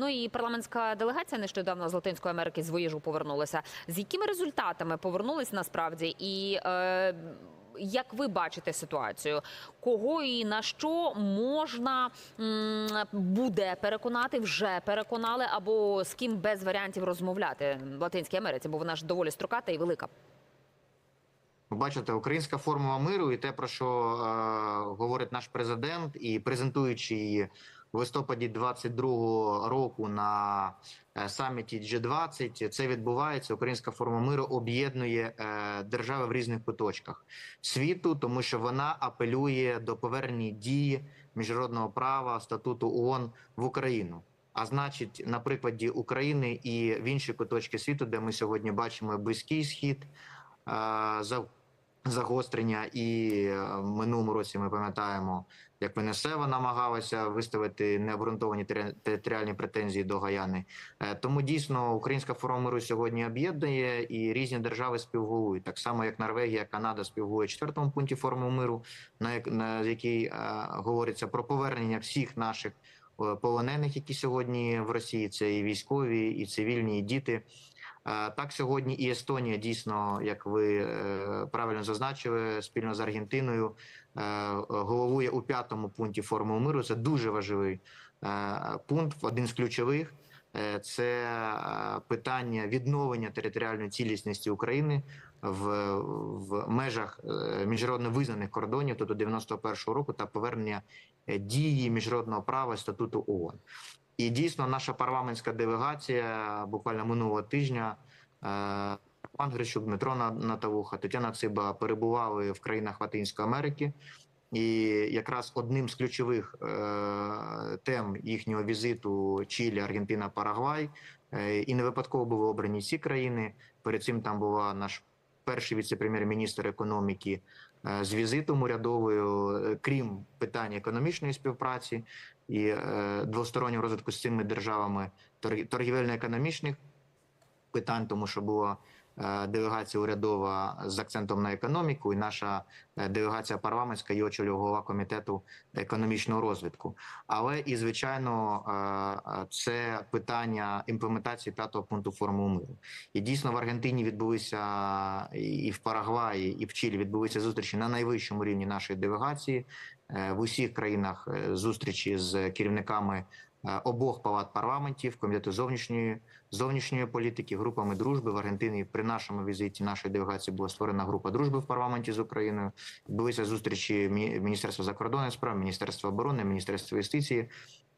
Ну і парламентська делегація нещодавно з Латинської Америки з Воїжу повернулася. З якими результатами повернулись насправді? І е, як ви бачите ситуацію? Кого і на що можна буде переконати, вже переконали, або з ким без варіантів розмовляти в Латинській Америці, бо вона ж доволі строката і велика. Бачите, українська формула миру і те, про що е, говорить наш президент, і презентуючи її в листопаді 22-го року на е, саміті G20, це відбувається. Українська формула миру об'єднує е, держави в різних куточках світу, тому що вона апелює до повернення дії міжнародного права статуту ООН в Україну. А значить, на прикладі України і в інші куточки світу, де ми сьогодні бачимо близький схід. е, за загострення, і минулому році ми пам'ятаємо, як Венесева намагалася виставити необґрунтовані тери- територіальні претензії до Гаяни. Е, Тому дійсно українська форма миру сьогодні об'єднує і різні держави співголують. Так само, як Норвегія, Канада співголує четвертому пункті форми миру, на як- на якій е, говориться про повернення всіх наших е, полонених, які сьогодні в Росії це і військові, і цивільні, і діти. Так, сьогодні і Естонія дійсно, як ви е, правильно зазначили, спільно з Аргентиною е, головує у п'ятому пункті форми миру. Це дуже важливий е, пункт, один з ключових. Це питання відновлення територіальної цілісності України в, в межах міжнародно визнаних кордонів, тобто 91-го року, та повернення дії міжнародного права статуту ООН. І дійсно, наша парламентська делегація буквально минулого тижня. е, Пан Грищук, Дмитро На- Натавуха, Тетяна Циба перебували в країнах Латинської Америки, і якраз одним з ключових е, тем їхнього візиту Чилі, Аргентина, Парагвай. Е, і не випадково були обрані ці країни. Перед цим там була наш перший віце-прем'єр-міністр економіки е, з візитом урядовою, Е, крім питань економічної співпраці і е, двостороннього розвитку з цими державами торгівельно-економічних питань, тому що була е, делегація урядова з акцентом на економіку, і наша е, делегація парламентська її очолює голова комітету економічного розвитку. Але і звичайно, е, е, це питання імплементації п'ятого пункту формули миру. І дійсно в Аргентині відбулися і в Парагваї, і в Чилі відбулися зустрічі на найвищому рівні нашої делегації. Е, В усіх країнах е, зустрічі з керівниками е, обох палат парламентів, комітету зовнішньої зовнішньої політики, групами дружби в Аргентині. При нашому візиті нашої делегації була створена група дружби в парламенті з Україною. Відбулися зустрічі Мі- Міністерства закордонних справ, Міністерства оборони, Міністерства юстиції е,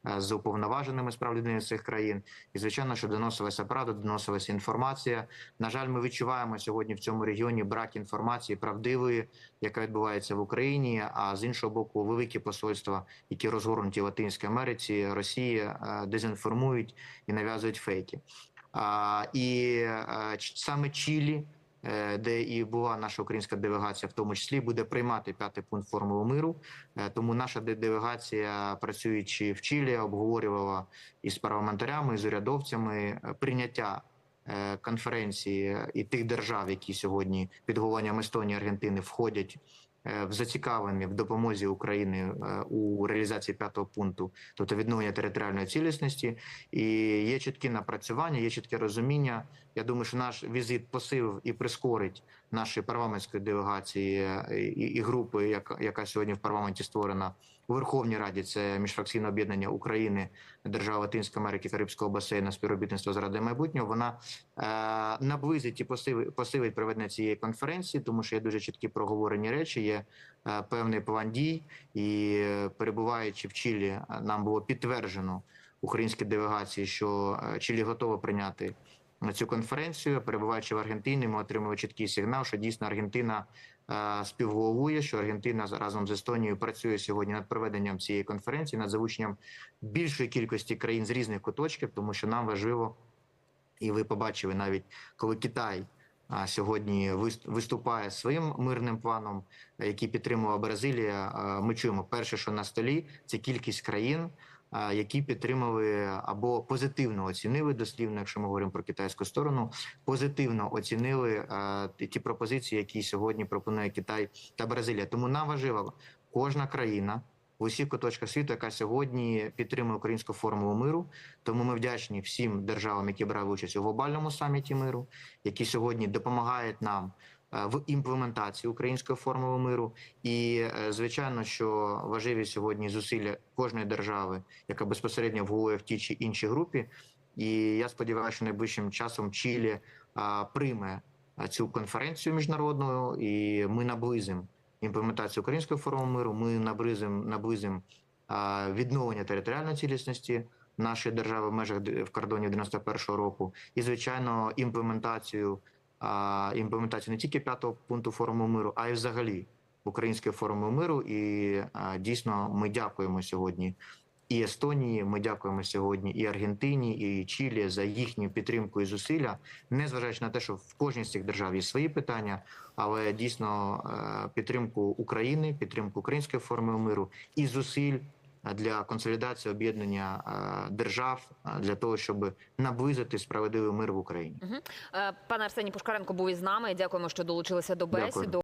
з уповноваженими з прав людини цих країн. І звичайно, що доносилася правда, доносилася інформація. На жаль, ми відчуваємо сьогодні в цьому регіоні брак інформації правдивої, яка відбувається в Україні. А з іншого боку, великі посольства, які розгорнуті в Латинській Америці, Росії, е, дезінформують і нав'язують фейки. А, і е, саме Чилі, е, де і була наша українська делегація, в тому числі буде приймати п'ятий пункт формули миру. Е, Тому наша де- делегація, працюючи в Чилі, обговорювала із парламентарями, з урядовцями е, прийняття. е, Конференції і тих держав, які сьогодні під головуванням Естонії Аргентини входять е, зацікавлені в допомозі України е, у реалізації п'ятого пункту, тобто відновлення територіальної цілісності, і є чіткі напрацювання, є чітке розуміння. Я думаю, що наш візит посилив і прискорить нашої парламентської делегації е, і, і групи, яка, яка сьогодні в парламенті створена у Верховній Раді. Це міжфракційне об'єднання України, держав Латинської Америки, Карибського басейну, співробітництво заради майбутнього. Вона е, наблизить і посилить, посилить проведення цієї конференції, тому що є дуже чіткі проговорені речі. Є е, певний план дій, і е, перебуваючи в Чилі, е, нам було підтверджено українській делегації, що Чилі готова прийняти на цю конференцію. Перебуваючи в Аргентині, ми отримали чіткий сигнал, що дійсно Аргентина співголовує, що Аргентина разом з Естонією працює сьогодні над проведенням цієї конференції, над залученням більшої кількості країн з різних куточків, тому що нам важливо, і ви побачили навіть коли Китай. Сьогодні вис- виступає своїм мирним планом, який підтримувала Бразилія. Ми чуємо перше, що на столі це кількість країн, які підтримали або позитивно оцінили дослівно, якщо ми говоримо про китайську сторону, позитивно оцінили ті пропозиції, які сьогодні пропонує Китай та Бразилія. Тому нам важливо кожна країна в усіх куточках світу, яка сьогодні підтримує українську формулу миру. Тому ми вдячні всім державам, які брали участь у глобальному саміті миру, які сьогодні допомагають нам е, в імплементації української формули миру. І е, звичайно, що важливі сьогодні зусилля кожної держави, яка безпосередньо вгує в тій чи іншій групі. І я сподіваюся, що найближчим часом Чилі прийме цю конференцію міжнародну, і ми наблизимо імплементацію української форми миру. Ми наблизимо наблизимо відновлення територіальної цілісності нашої держави в межах в кордоні 91-го року, і звичайно імплементацію імплементацію не тільки п'ятого пункту форму миру, а й взагалі української форми миру. І дійсно ми дякуємо сьогодні і Естонії. Ми дякуємо сьогодні і Аргентині, і Чилі за їхню підтримку і зусилля, незважаючи на те, що в кожній з цих держав є свої питання, але дійсно е, підтримку України, підтримку української форми миру і зусиль для консолідації об'єднання е, держав е, для того, щоб наблизити справедливий мир в Україні. Пане Арсеній Пушкаренко був із нами. Дякуємо, що долучилися до бесіди.